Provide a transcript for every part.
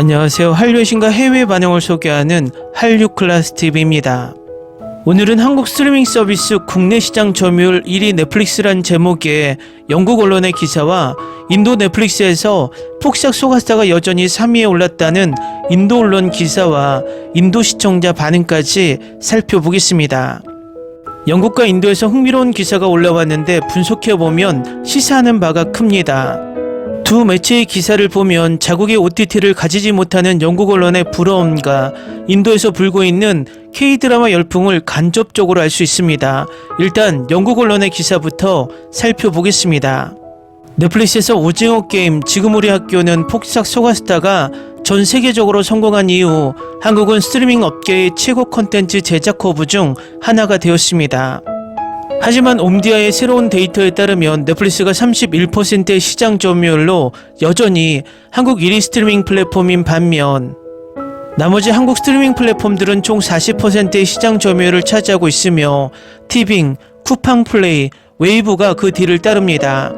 안녕하세요. 한류의 신과 해외 반영을 소개하는 한류 클래스 TV입니다. 오늘은 한국 스트리밍 서비스 국내 시장 점유율 1위 넷플릭스란 제목의 영국 언론의 기사와 인도 넷플릭스에서 폭삭 소가스타가 여전히 3위에 올랐다는 인도 언론 기사와 인도 시청자 반응까지 살펴보겠습니다. 영국과 인도에서 흥미로운 기사가 올라왔는데 분석해보면 시사하는 바가 큽니다. 두 매체의 기사를 보면 자국의 OTT를 가지지 못하는 영국 언론의 부러움과 인도에서 불고 있는 K-드라마 열풍을 간접적으로 알 수 있습니다. 일단 영국 언론의 기사부터 살펴보겠습니다. 넷플릭스에서 오징어 게임 지금 우리 학교는 폭삭 소가스타가 전 세계적으로 성공한 이후 한국은 스트리밍 업계의 최고 컨텐츠 제작 허브 중 하나가 되었습니다. 하지만 옴디아의 새로운 데이터에 따르면 넷플릭스가 31%의 시장 점유율로 여전히 한국 1위 스트리밍 플랫폼인 반면 나머지 한국 스트리밍 플랫폼들은 총 40%의 시장 점유율을 차지하고 있으며 티빙, 쿠팡플레이, 웨이브가 그 뒤를 따릅니다.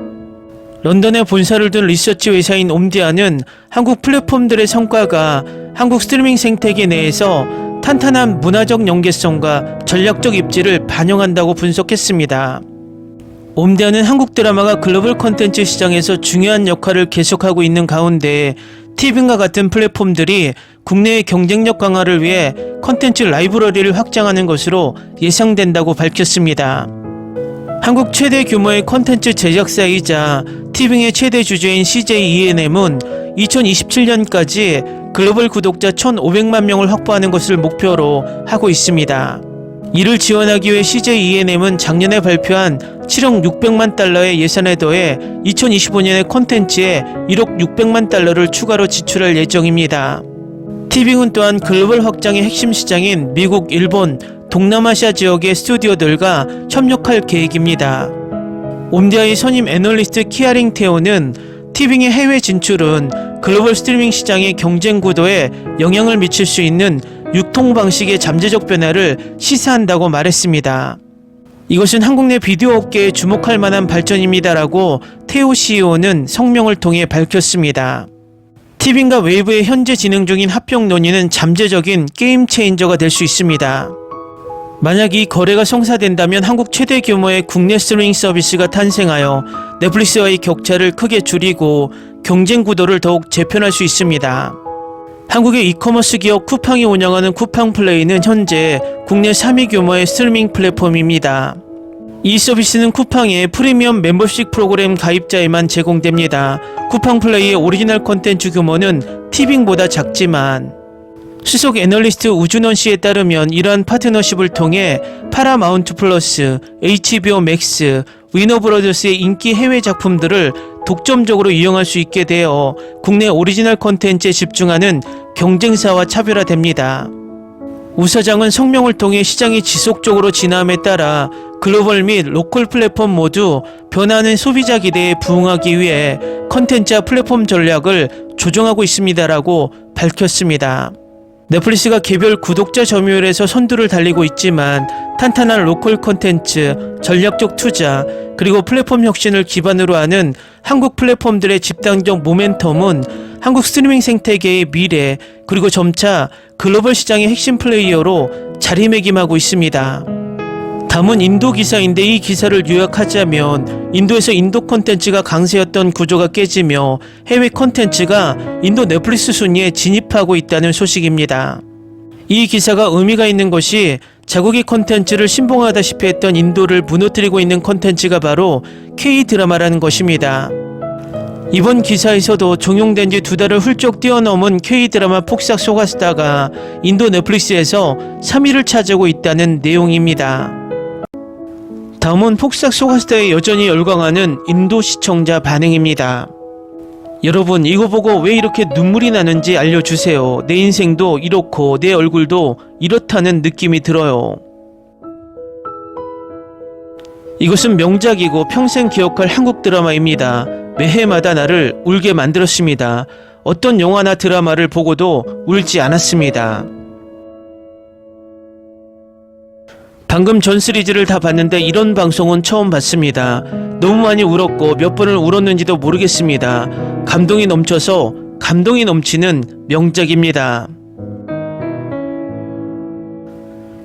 런던에 본사를 둔 리서치 회사인 옴디아는 한국 플랫폼들의 성과가 한국 스트리밍 생태계 내에서 탄탄한 문화적 연계성과 전략적 입지를 반영한다고 분석했습니다. 옴디아는 한국 드라마가 글로벌 콘텐츠 시장에서 중요한 역할을 계속하고 있는 가운데 티빙과 같은 플랫폼들이 국내의 경쟁력 강화를 위해 콘텐츠 라이브러리를 확장하는 것으로 예상된다고 밝혔습니다. 한국 최대 규모의 콘텐츠 제작사이자 티빙의 최대 주주인 CJ ENM은 2027년까지 글로벌 구독자 1,500만 명을 확보하는 것을 목표로 하고 있습니다. 이를 지원하기 위해 CJ ENM은 작년에 발표한 7억 600만 달러의 예산에 더해 2025년에 콘텐츠에 1억 600만 달러를 추가로 지출할 예정입니다. 티빙은 또한 글로벌 확장의 핵심 시장인 미국, 일본, 동남아시아 지역의 스튜디오들과 협력할 계획입니다. 옴디아의 선임 애널리스트 키아링 테오는 티빙의 해외 진출은 글로벌 스트리밍 시장의 경쟁 구도에 영향을 미칠 수 있는 유통 방식의 잠재적 변화를 시사한다고 말했습니다. 이것은 한국 내 비디오 업계에 주목할 만한 발전입니다라고 테오 CEO는 성명을 통해 밝혔습니다. 티빙과 웨이브의 현재 진행 중인 합병 논의는 잠재적인 게임 체인저가 될 수 있습니다. 만약 이 거래가 성사된다면 한국 최대 규모의 국내 스트리밍 서비스가 탄생하여 넷플릭스와의 격차를 크게 줄이고 경쟁 구도를 더욱 재편할 수 있습니다. 한국의 이커머스 기업 쿠팡이 운영하는 쿠팡 플레이는 현재 국내 3위 규모의 스트리밍 플랫폼입니다. 이 서비스는 쿠팡의 프리미엄 멤버십 프로그램 가입자에만 제공됩니다. 쿠팡 플레이의 오리지널 콘텐츠 규모는 티빙보다 작지만 수석 애널리스트 우준원 씨에 따르면 이러한 파트너십을 통해 파라마운트 플러스, HBO 맥스, 위너브러더스의 인기 해외 작품들을 독점적으로 이용할 수 있게 되어 국내 오리지널 콘텐츠에 집중하는 경쟁사와 차별화됩니다. 우 사장은 성명을 통해 시장이 지속적으로 진화함에 따라 글로벌 및 로컬 플랫폼 모두 변하는 소비자 기대에 부응하기 위해 컨텐츠와 플랫폼 전략을 조정하고 있습니다라고 밝혔습니다. 넷플릭스가 개별 구독자 점유율에서 선두를 달리고 있지만 탄탄한 로컬 콘텐츠, 전략적 투자, 그리고 플랫폼 혁신을 기반으로 하는 한국 플랫폼들의 집단적 모멘텀은 한국 스트리밍 생태계의 미래, 그리고 점차 글로벌 시장의 핵심 플레이어로 자리매김하고 있습니다. 다음은 인도 기사인데 이 기사를 요약하자면 인도에서 인도 콘텐츠가 강세였던 구조가 깨지며 해외 콘텐츠가 인도 넷플릭스 순위에 진입하고 있다는 소식입니다. 이 기사가 의미가 있는 것이 자국의 콘텐츠를 신봉하다시피 했던 인도를 무너뜨리고 있는 콘텐츠가 바로 K-드라마라는 것입니다. 이번 기사에서도 종용된 지 두 달을 훌쩍 뛰어넘은 K-드라마 폭삭 소가스타가 인도 넷플릭스에서 3위를 차지하고 있다는 내용입니다. 다음은 폭삭 소가스타에 여전히 열광하는 인도 시청자 반응입니다. 여러분 이거 보고 왜 이렇게 눈물이 나는지 알려주세요. 내 인생도 이렇고 내 얼굴도 이렇다는 느낌이 들어요. 이것은 명작이고 평생 기억할 한국 드라마입니다. 매해마다 나를 울게 만들었습니다. 어떤 영화나 드라마를 보고도 울지 않았습니다. 방금 전 시리즈를 다 봤는데 이런 방송은 처음 봤습니다. 너무 많이 울었고 몇 번을 울었는지도 모르겠습니다. 감동이 넘쳐서 감동이 넘치는 명작입니다.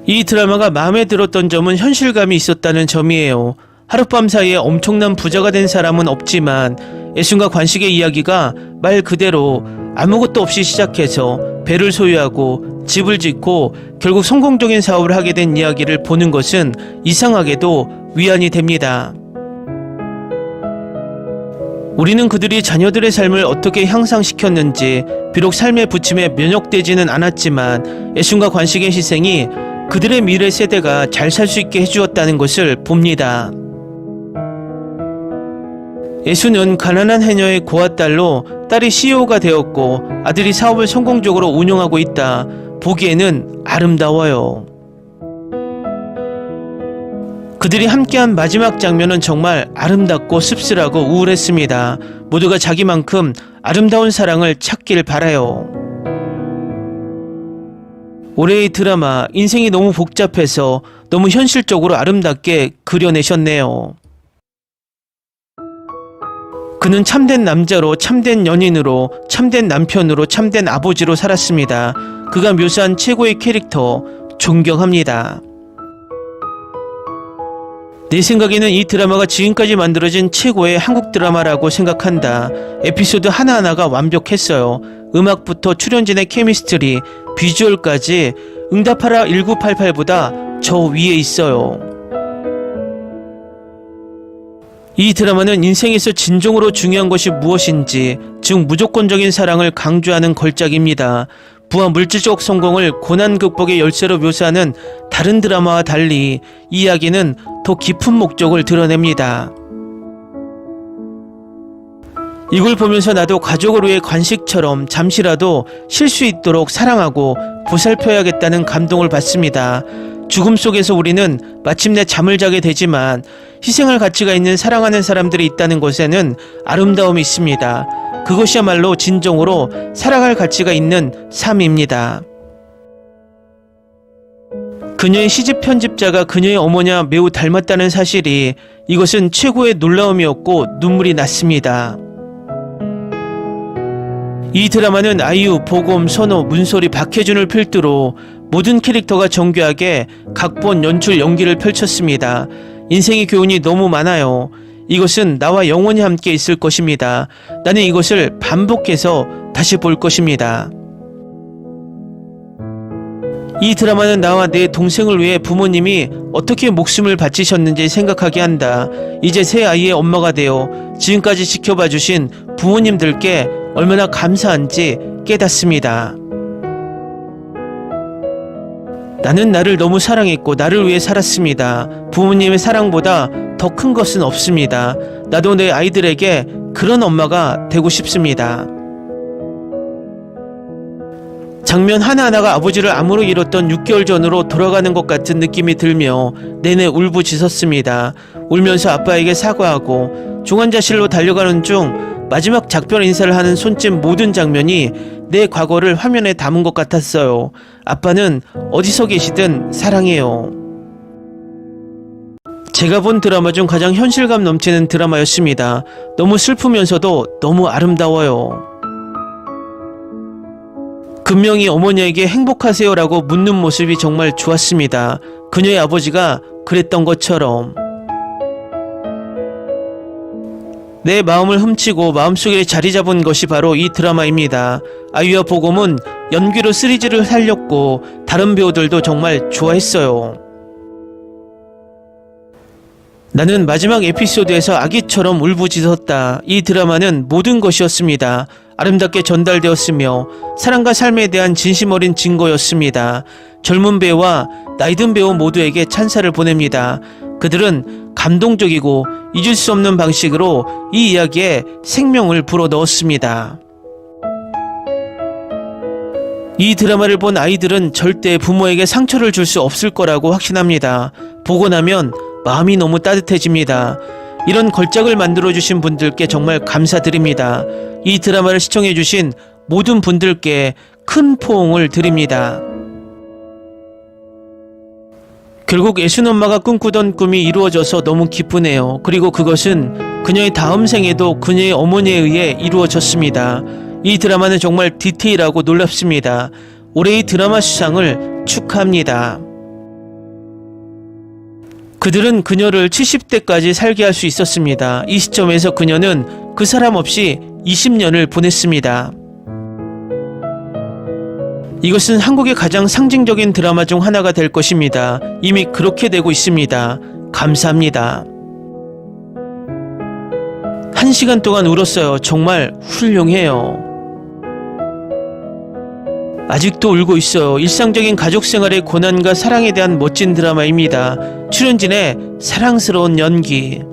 이 드라마가 마음에 들었던 점은 현실감이 있었다는 점이에요. 하룻밤 사이에 엄청난 부자가 된 사람은 없지만 애순과 관식의 이야기가 말 그대로 아무것도 없이 시작해서 배를 소유하고 집을 짓고 결국 성공적인 사업을 하게 된 이야기를 보는 것은 이상하게도 위안이 됩니다. 우리는 그들이 자녀들의 삶을 어떻게 향상시켰는지 비록 삶의 부침에 면역되지는 않았지만 애순과 관식의 희생이 그들의 미래 세대가 잘 살 수 있게 해주었다는 것을 봅니다. 애수는 가난한 해녀의 고아딸로 딸이 CEO가 되었고 아들이 사업을 성공적으로 운영하고 있다. 보기에는 아름다워요. 그들이 함께한 마지막 장면은 정말 아름답고 씁쓸하고 우울했습니다. 모두가 자기만큼 아름다운 사랑을 찾길 바라요. 올해의 드라마 인생이 너무 복잡해서 너무 현실적으로 아름답게 그려내셨네요. 그는 참된 남자로, 참된 연인으로, 참된 남편으로, 참된 아버지로 살았습니다. 그가 묘사한 최고의 캐릭터, 존경합니다. 내 생각에는 이 드라마가 지금까지 만들어진 최고의 한국 드라마라고 생각한다. 에피소드 하나하나가 완벽했어요. 음악부터 출연진의 케미스트리, 비주얼까지 응답하라 1988보다 저 위에 있어요. 이 드라마는 인생에서 진정으로 중요한 것이 무엇인지, 즉 무조건적인 사랑을 강조하는 걸작입니다. 부와 물질적 성공을 고난 극복의 열쇠로 묘사하는 다른 드라마와 달리 이 이야기는 더 깊은 목적을 드러냅니다. 이걸 보면서 나도 위해 관식처럼 잠시라도 쉴 수 있도록 사랑하고 보살펴야겠다는 감동을 받습니다. 죽음 속에서 우리는 마침내 잠을 자게 되지만 희생할 가치가 있는 사랑하는 사람들이 있다는 것에는 아름다움이 있습니다. 그것이야말로 진정으로 살아갈 가치가 있는 삶입니다. 그녀의 시집 편집자가 그녀의 어머니와 매우 닮았다는 사실이 이것은 최고의 놀라움이었고 눈물이 났습니다. 이 드라마는 아이유, 보검, 선호, 문소리, 박혜준을 필두로 모든 캐릭터가 정교하게 각본, 연출, 연기를 펼쳤습니다. 인생의 교훈이 너무 많아요. 이것은 나와 영원히 함께 있을 것입니다. 나는 이것을 반복해서 다시 볼 것입니다. 이 드라마는 나와 내 동생을 위해 부모님이 어떻게 목숨을 바치셨는지 생각하게 한다. 이제 새 아이의 엄마가 되어 지금까지 지켜봐 주신 부모님들께 얼마나 감사한지 깨닫습니다. 나는 나를 너무 사랑했고 나를 위해 살았습니다. 부모님의 사랑보다 더 큰 것은 없습니다. 나도 내 아이들에게 그런 엄마가 되고 싶습니다. 장면 하나하나가 아버지를 암으로 잃었던 6개월 전으로 돌아가는 것 같은 느낌이 들며 내내 울부짖었습니다. 울면서 아빠에게 사과하고 중환자실로 달려가는 중 마지막 작별 인사를 하는 손짓 모든 장면이 내 과거를 화면에 담은 것 같았어요. 아빠는 어디서 계시든 사랑해요. 제가 본 드라마 중 가장 현실감 넘치는 드라마였습니다. 너무 슬프면서도 너무 아름다워요. 금명이 어머니에게 행복하세요라고 묻는 모습이 정말 좋았습니다. 그녀의 아버지가 그랬던 것처럼. 내 마음을 훔치고 마음속에 자리 잡은 것이 바로 이 드라마입니다. 아이유와 보검은 연기로 시리즈를 살렸고 다른 배우들도 정말 좋아했어요. 나는 마지막 에피소드에서 아기처럼 울부짖었다. 이 드라마는 모든 것이었습니다. 아름답게 전달되었으며 사랑과 삶에 대한 진심 어린 증거였습니다. 젊은 배우와 나이든 배우 모두에게 찬사를 보냅니다. 그들은 감동적이고 잊을 수 없는 방식으로 이 이야기에 생명을 불어 넣었습니다. 이 드라마를 본 아이들은 절대 부모에게 상처를 줄 수 없을 거라고 확신합니다. 보고 나면 마음이 너무 따뜻해집니다. 이런 걸작을 만들어주신 분들께 정말 감사드립니다. 이 드라마를 시청해주신 모든 분들께 큰 포옹을 드립니다. 결국 예순 엄마가 꿈꾸던 꿈이 이루어져서 너무 기쁘네요. 그리고 그것은 그녀의 다음 생에도 그녀의 어머니에 의해 이루어졌습니다. 이 드라마는 정말 디테일하고 놀랍습니다. 올해의 드라마 수상을 축하합니다. 그들은 그녀를 70대까지 살게 할 수 있었습니다. 이 시점에서 그녀는 그 사람 없이 20년을 보냈습니다. 이것은 한국의 가장 상징적인 드라마 중 하나가 될 것입니다. 이미 그렇게 되고 있습니다. 감사합니다. 한 시간 동안 울었어요. 정말 훌륭해요. 아직도 울고 있어요. 일상적인 가족 생활의 고난과 사랑에 대한 멋진 드라마입니다. 출연진의 사랑스러운 연기.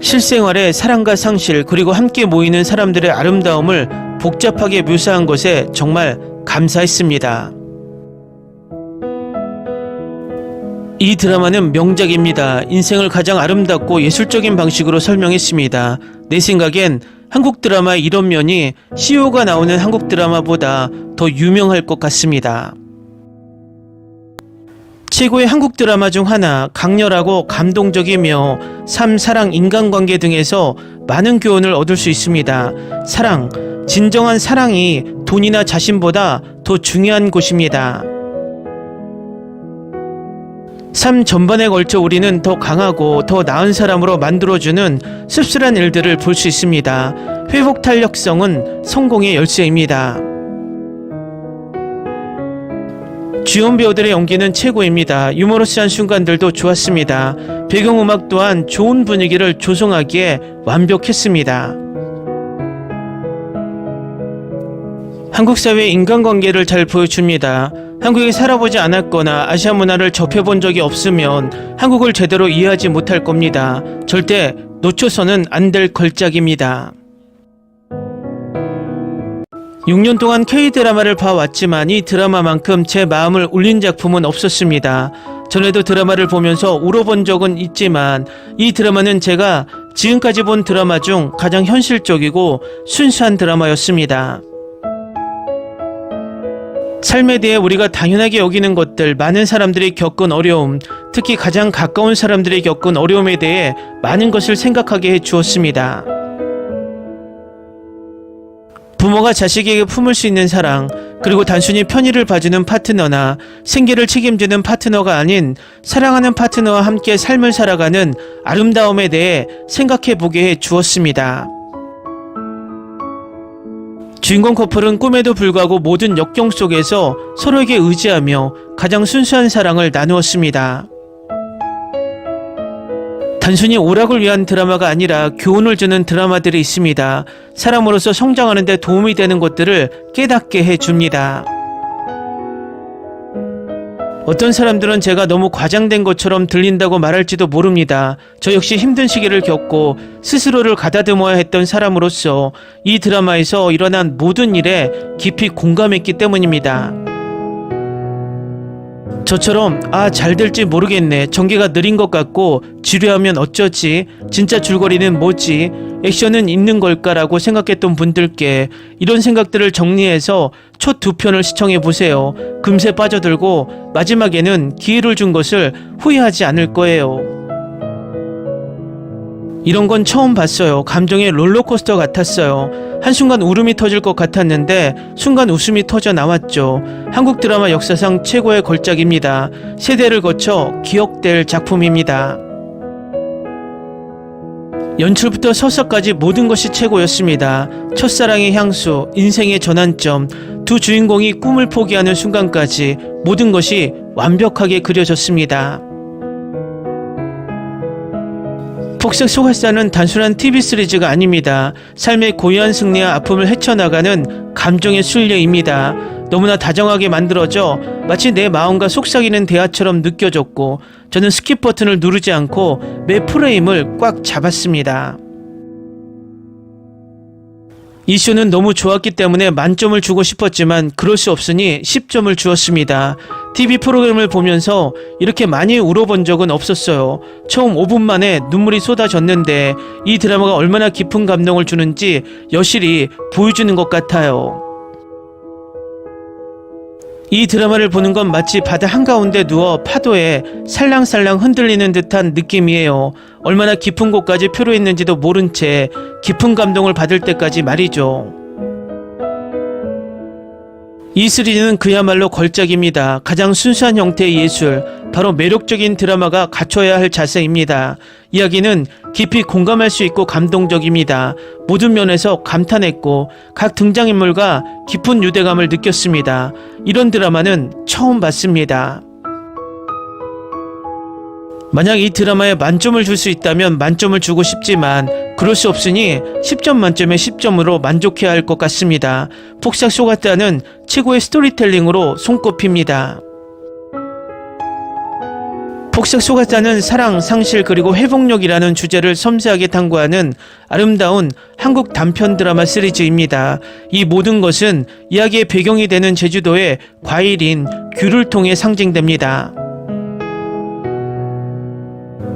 실생활의 사랑과 상실, 그리고 함께 모이는 사람들의 아름다움을 복잡하게 묘사한 것에 정말 감사했습니다. 이 드라마는 명작입니다. 인생을 가장 아름답고 예술적인 방식으로 설명했습니다. 내 생각엔 한국 드라마의 이런 면이 CEO가 나오는 한국 드라마보다 더 유명할 것 같습니다. 최고의 한국 드라마 중 하나, 강렬하고 감동적이며 삶, 사랑, 인간관계 등에서 많은 교훈을 얻을 수 있습니다. 사랑, 진정한 사랑이 돈이나 자신보다 더 중요한 곳입니다. 삶 전반에 걸쳐 우리는 더 강하고 더 나은 사람으로 만들어주는 씁쓸한 일들을 볼 수 있습니다. 회복 탄력성은 성공의 열쇠입니다. 주연 배우들의 연기는 최고입니다. 유머러스한 순간들도 좋았습니다. 배경음악 또한 좋은 분위기를 조성하기에 완벽했습니다. 한국 사회의 인간관계를 잘 보여줍니다. 한국에 살아보지 않았거나 아시아 문화를 접해본 적이 없으면 한국을 제대로 이해하지 못할 겁니다. 절대 놓쳐서는 안 될 걸작입니다. 6년 동안 K-드라마를 봐왔지만 이 드라마만큼 제 마음을 울린 작품은 없었습니다. 전에도 드라마를 보면서 울어본 적은 있지만 이 드라마는 제가 지금까지 본 드라마 중 가장 현실적이고 순수한 드라마였습니다. 삶에 대해 우리가 당연하게 여기는 것들, 많은 사람들이 겪은 어려움, 특히 가장 가까운 사람들이 겪은 어려움에 대해 많은 것을 생각하게 해 주었습니다. 부모가 자식에게 품을 수 있는 사랑, 그리고 단순히 편의를 봐주는 파트너나 생계를 책임지는 파트너가 아닌 사랑하는 파트너와 함께 삶을 살아가는 아름다움에 대해 생각해 보게 해 주었습니다. 주인공 커플은 꿈에도 불구하고 모든 역경 속에서 서로에게 의지하며 가장 순수한 사랑을 나누었습니다. 단순히 오락을 위한 드라마가 아니라 교훈을 주는 드라마들이 있습니다. 사람으로서 성장하는 데 도움이 되는 것들을 깨닫게 해줍니다. 어떤 사람들은 제가 너무 과장된 것처럼 들린다고 말할지도 모릅니다. 저 역시 힘든 시기를 겪고 스스로를 가다듬어야 했던 사람으로서 이 드라마에서 일어난 모든 일에 깊이 공감했기 때문입니다. 저처럼 아 잘 될지 모르겠네. 전개가 느린 것 같고 지루하면 어쩌지? 진짜 줄거리는 뭐지? 액션은 있는 걸까라고 생각했던 분들께 이런 생각들을 정리해서 첫 두 편을 시청해 보세요. 금세 빠져들고 마지막에는 기회를 준 것을 후회하지 않을 거예요. 이런 건 처음 봤어요. 감정의 롤러코스터 같았어요. 한순간 울음이 터질 것 같았는데 순간 웃음이 터져 나왔죠. 한국 드라마 역사상 최고의 걸작입니다. 세대를 거쳐 기억될 작품입니다. 연출부터 서사까지 모든 것이 최고였습니다. 첫사랑의 향수, 인생의 전환점, 두 주인공이 꿈을 포기하는 순간까지 모든 것이 완벽하게 그려졌습니다. 폭삭 소가사는 단순한 TV 시리즈가 아닙니다. 삶의 고유한 승리와 아픔을 헤쳐나가는 감정의 순례입니다. 너무나 다정하게 만들어져 마치 내 마음과 속삭이는 대화처럼 느껴졌고 저는 스킵 버튼을 누르지 않고 매 프레임을 꽉 잡았습니다. 이 쇼는 너무 좋았기 때문에 만점을 주고 싶었지만 그럴 수 없으니 10점을 주었습니다. TV 프로그램을 보면서 이렇게 많이 울어본 적은 없었어요. 처음 5분 만에 눈물이 쏟아졌는데 이 드라마가 얼마나 깊은 감동을 주는지 여실히 보여주는 것 같아요. 이 드라마를 보는 건 마치 바다 한가운데 누워 파도에 살랑살랑 흔들리는 듯한 느낌이에요. 얼마나 깊은 곳까지 표류했는지도 모른 채 깊은 감동을 받을 때까지 말이죠. 이 시리즈는 그야말로 걸작입니다. 가장 순수한 형태의 예술, 바로 매력적인 드라마가 갖춰야 할 자세입니다. 이야기는 깊이 공감할 수 있고 감동적입니다. 모든 면에서 감탄했고 각 등장인물과 깊은 유대감을 느꼈습니다. 이런 드라마는 처음 봤습니다. 만약 이 드라마에 만점을 줄 수 있다면 만점을 주고 싶지만 그럴 수 없으니 10점 만점에 10점으로 만족해야 할 것 같습니다. 폭삭 속았다는 최고의 스토리텔링으로 손꼽힙니다. 폭삭 속았다는 사랑, 상실 그리고 회복력이라는 주제를 섬세하게 탐구하는 아름다운 한국 단편 드라마 시리즈입니다. 이 모든 것은 이야기의 배경이 되는 제주도의 과일인 귤을 통해 상징됩니다.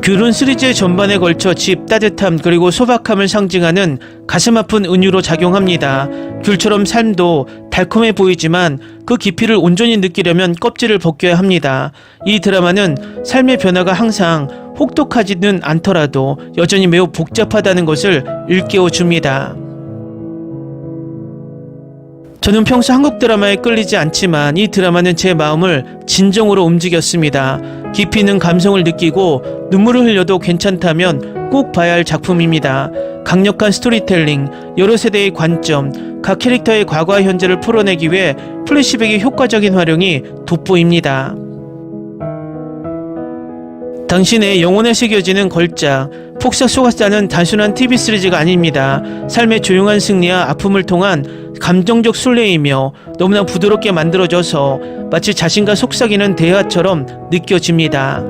귤은 시리즈의 전반에 걸쳐 집 따뜻함 그리고 소박함을 상징하는 가슴 아픈 은유로 작용합니다. 귤처럼 삶도 달콤해 보이지만 그 깊이를 온전히 느끼려면 껍질을 벗겨야 합니다. 이 드라마는 삶의 변화가 항상 혹독하지는 않더라도 여전히 매우 복잡하다는 것을 일깨워 줍니다. 저는 평소 한국 드라마에 끌리지 않지만 이 드라마는 제 마음을 진정으로 움직였습니다. 깊이 있는 감성을 느끼고 눈물을 흘려도 괜찮다면 꼭 봐야 할 작품입니다. 강력한 스토리텔링, 여러 세대의 관점, 각 캐릭터의 과거와 현재를 풀어내기 위해 플래시백의 효과적인 활용이 돋보입니다. 당신의 영혼에 새겨지는 걸작 폭삭 속았다는 단순한 TV 시리즈가 아닙니다. 삶의 조용한 승리와 아픔을 통한 감정적 순례이며 너무나 부드럽게 만들어져서 마치 자신과 속삭이는 대화처럼 느껴집니다.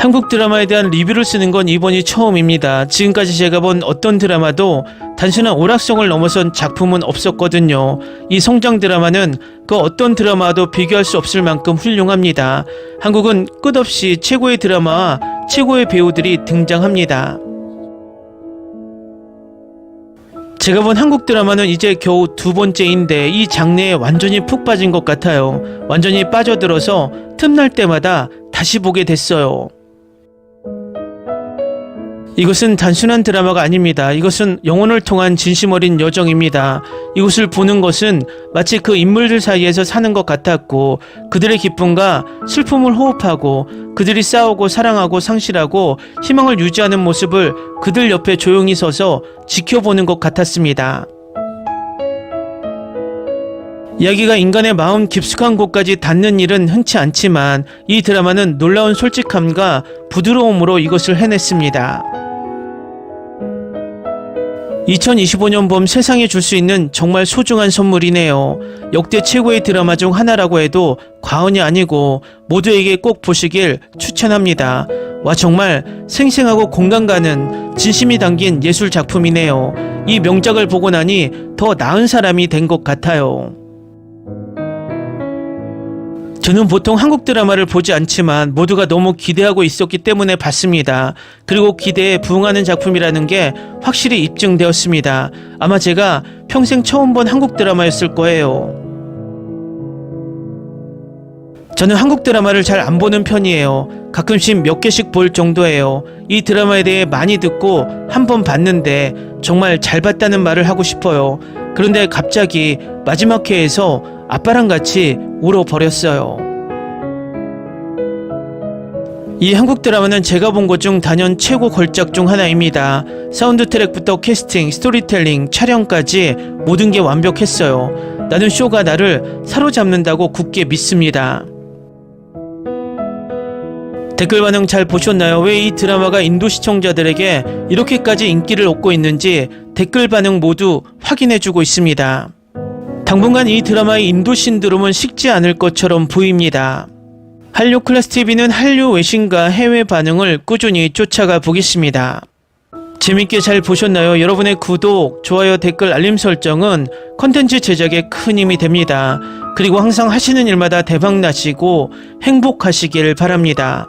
한국 드라마에 대한 리뷰를 쓰는 건 이번이 처음입니다. 지금까지 제가 본 어떤 드라마도 단순한 오락성을 넘어선 작품은 없었거든요. 이 성장 드라마는 그 어떤 드라마도 비교할 수 없을 만큼 훌륭합니다. 한국은 끝없이 최고의 드라마와 최고의 배우들이 등장합니다. 제가 본 한국 드라마는 이제 겨우 두 번째인데 이 장르에 완전히 푹 빠진 것 같아요. 완전히 빠져들어서 틈날 때마다 다시 보게 됐어요. 이것은 단순한 드라마가 아닙니다. 이것은 영혼을 통한 진심 어린 여정입니다. 이것을 보는 것은 마치 그 인물들 사이에서 사는 것 같았고 그들의 기쁨과 슬픔을 호흡하고 그들이 싸우고 사랑하고 상실하고 희망을 유지하는 모습을 그들 옆에 조용히 서서 지켜보는 것 같았습니다. 이야기가 인간의 마음 깊숙한 곳까지 닿는 일은 흔치 않지만 이 드라마는 놀라운 솔직함과 부드러움으로 이것을 해냈습니다. 2025년 봄 세상에 줄 수 있는 정말 소중한 선물이네요. 역대 최고의 드라마 중 하나라고 해도 과언이 아니고 모두에게 꼭 보시길 추천합니다. 와 정말 생생하고 공감 가는 진심이 담긴 예술 작품이네요. 이 명작을 보고 나니 더 나은 사람이 된 것 같아요. 저는 보통 한국 드라마를 보지 않지만 모두가 너무 기대하고 있었기 때문에 봤습니다. 그리고 기대에 부응하는 작품이라는 게 확실히 입증되었습니다. 아마 제가 평생 처음 본 한국 드라마였을 거예요. 저는 한국 드라마를 잘 안 보는 편이에요. 가끔씩 몇 개씩 볼 정도예요. 이 드라마에 대해 많이 듣고 한 번 봤는데 정말 잘 봤다는 말을 하고 싶어요. 그런데 갑자기 마지막 회에서 아빠랑 같이 울어버렸어요. 이 한국 드라마는 제가 본 것 중 단연 최고 걸작 중 하나입니다. 사운드 트랙부터 캐스팅, 스토리텔링, 촬영까지 모든 게 완벽했어요. 나는 쇼가 나를 사로잡는다고 굳게 믿습니다. 댓글 반응 잘 보셨나요? 왜 이 드라마가 인도 시청자들에게 이렇게까지 인기를 얻고 있는지 댓글 반응 모두 확인해주고 있습니다. 당분간 이 드라마의 인도 신드롬은 식지 않을 것처럼 보입니다. 한류 클래스 TV는 한류 외신과 해외 반응을 꾸준히 쫓아가 보겠습니다. 재밌게 잘 보셨나요? 여러분의 구독, 좋아요, 댓글, 알림 설정은 컨텐츠 제작에 큰 힘이 됩니다. 그리고 항상 하시는 일마다 대박 나시고 행복하시길 바랍니다.